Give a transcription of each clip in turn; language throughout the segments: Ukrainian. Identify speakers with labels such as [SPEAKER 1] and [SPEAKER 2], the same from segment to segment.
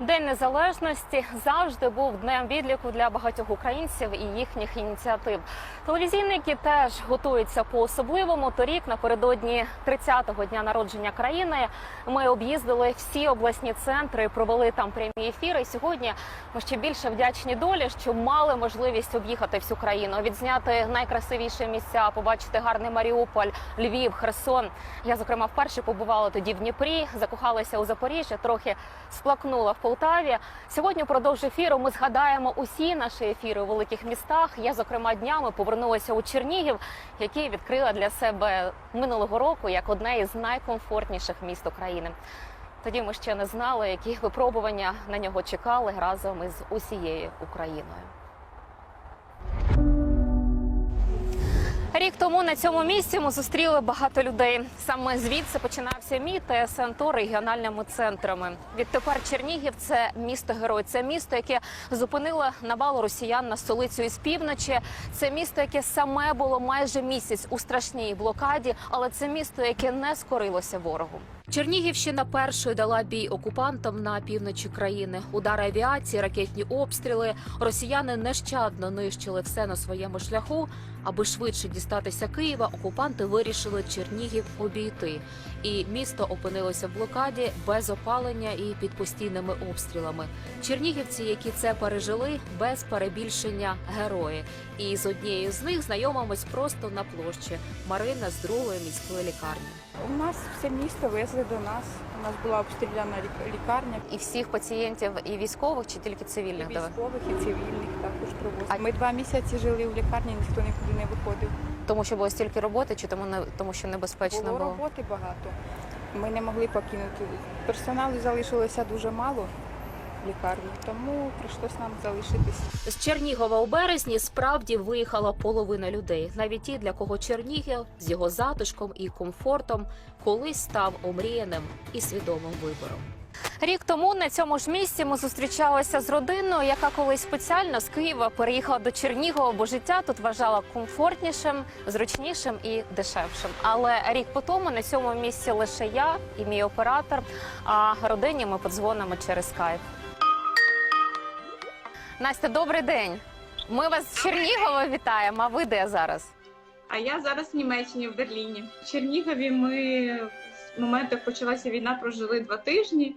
[SPEAKER 1] День незалежності завжди був днем відліку для багатьох українців і їхніх ініціатив. Телевізійники теж готуються по особливому. Торік, напередодні 30-го дня народження країни, ми об'їздили всі обласні центри, провели там прямі ефіри. Сьогодні ми ще більше вдячні долі, що мали можливість об'їхати всю країну, відзняти найкрасивіші місця, побачити гарний Маріуполь, Львів, Херсон. Я зокрема вперше побувала тоді в Дніпрі, закохалася у Запоріжжя, трохи сплакнула в Полтаві. Сьогодні впродовж ефіру ми згадаємо усі наші ефіри у великих містах. Я зокрема днями повернулася у Чернігів, який відкрила для себе минулого року як одне із найкомфортніших міст України. Тоді ми ще не знали, які випробування на нього чекали разом із усією Україною. Рік тому на цьому місці ми зустріли багато людей. Саме звідси починався мій ТСН Тур регіональними центрами. Відтепер Чернігів це місто герой. Це місто, яке зупинило навалу росіян на столицю із півночі. Це місто, яке саме було майже місяць у страшній блокаді, але це місто, яке не скорилося ворогу. Чернігівщина першою дала бій окупантам на півночі країни. Удари авіації, ракетні обстріли. Росіяни нещадно нищили все на своєму шляху. Аби швидше дістатися Києва, окупанти вирішили Чернігів обійти. І місто опинилося в блокаді без опалення і під постійними обстрілами. Чернігівці, які це пережили, без перебільшення герої. І з однією з них знайомимось просто на площі. Марина з другої міської лікарні.
[SPEAKER 2] У нас все місто везли до нас. У нас була обстріляна лік- лікарня.
[SPEAKER 1] І всіх пацієнтів, і військових, чи тільки цивільних І
[SPEAKER 2] військових, і цивільних також привозили. Ми два місяці жили в лікарні, ніхто нікуди не виходив.
[SPEAKER 1] Тому що було стільки роботи, чи тому не тому, що небезпечно
[SPEAKER 2] Було
[SPEAKER 1] було?
[SPEAKER 2] роботи багато. Ми не могли покинути. Персоналу залишилося дуже мало в лікарні, тому прийшлось нам залишитись.
[SPEAKER 1] З Чернігова у березні справді виїхала половина людей, навіть ті, для кого Чернігів з його затишком і комфортом колись став омріяним і свідомим вибором. Рік тому на цьому ж місці ми зустрічалися з родиною, яка колись спеціально з Києва переїхала до Чернігова, бо життя тут вважала комфортнішим, зручнішим і дешевшим. Але рік по тому на цьому місці лише я і мій оператор. А родині ми подзвонимо через скайп. Настя, добрий день. Ми вас з Чернігова вітаємо. А ви де зараз?
[SPEAKER 3] А я зараз в Німеччині, в Берліні. В Чернігові ми з моменту, як почалася війна, прожили два тижні,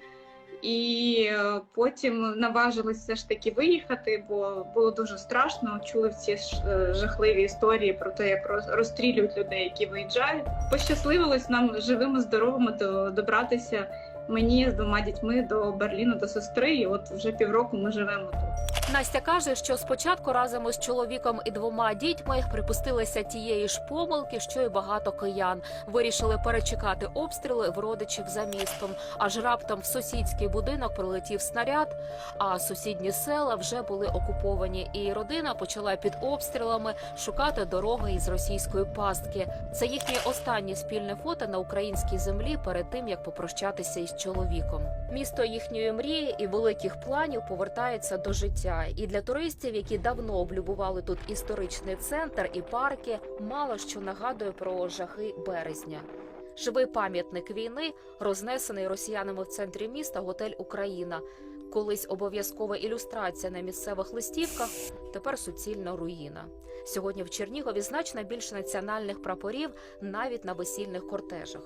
[SPEAKER 3] і е, потім наважилися все ж таки виїхати, бо було дуже страшно. Чули всі е, жахливі історії про те, як роз- розстрілюють людей, які виїжджають. Пощасливилось нам живими, здоровими до- добратися мені з двома дітьми до Берліну, до сестри. І от вже півроку ми живемо тут.
[SPEAKER 1] Настя каже, що спочатку разом із чоловіком і двома дітьми припустилися тієї ж помилки, що й багато киян. Вирішили перечекати обстріли в родичів за містом. Аж раптом в сусідський будинок прилетів снаряд, а сусідні села вже були окуповані. І родина почала під обстрілами шукати дороги із російської пастки. Це їхнє останнє спільне фото на українській землі перед тим як попрощатися із чоловіком. Місто їхньої мрії і великих планів повертається до життя. І для туристів, які давно облюбували тут історичний центр і парки, мало що нагадує про жахи березня. Живий пам'ятник війни, рознесений росіянами в центрі міста готель Україна. Колись обов'язкова ілюстрація на місцевих листівках, тепер суцільна руїна. Сьогодні в Чернігові значно більше національних прапорів навіть на весільних кортежах.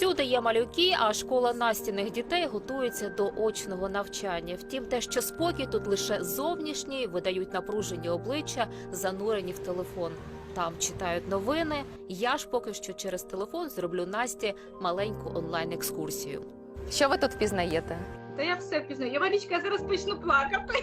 [SPEAKER 1] Всюди є малюки, а школа настіних дітей готується до очного навчання. Втім, те, що спокій тут лише зовнішній, видають напружені обличчя, занурені в телефон. Там читають новини. Я ж поки що через телефон зроблю Насті маленьку онлайн екскурсію. Що ви тут пізнаєте?
[SPEAKER 3] Та я все пізнаю. Я Марічка, я зараз почну плакати.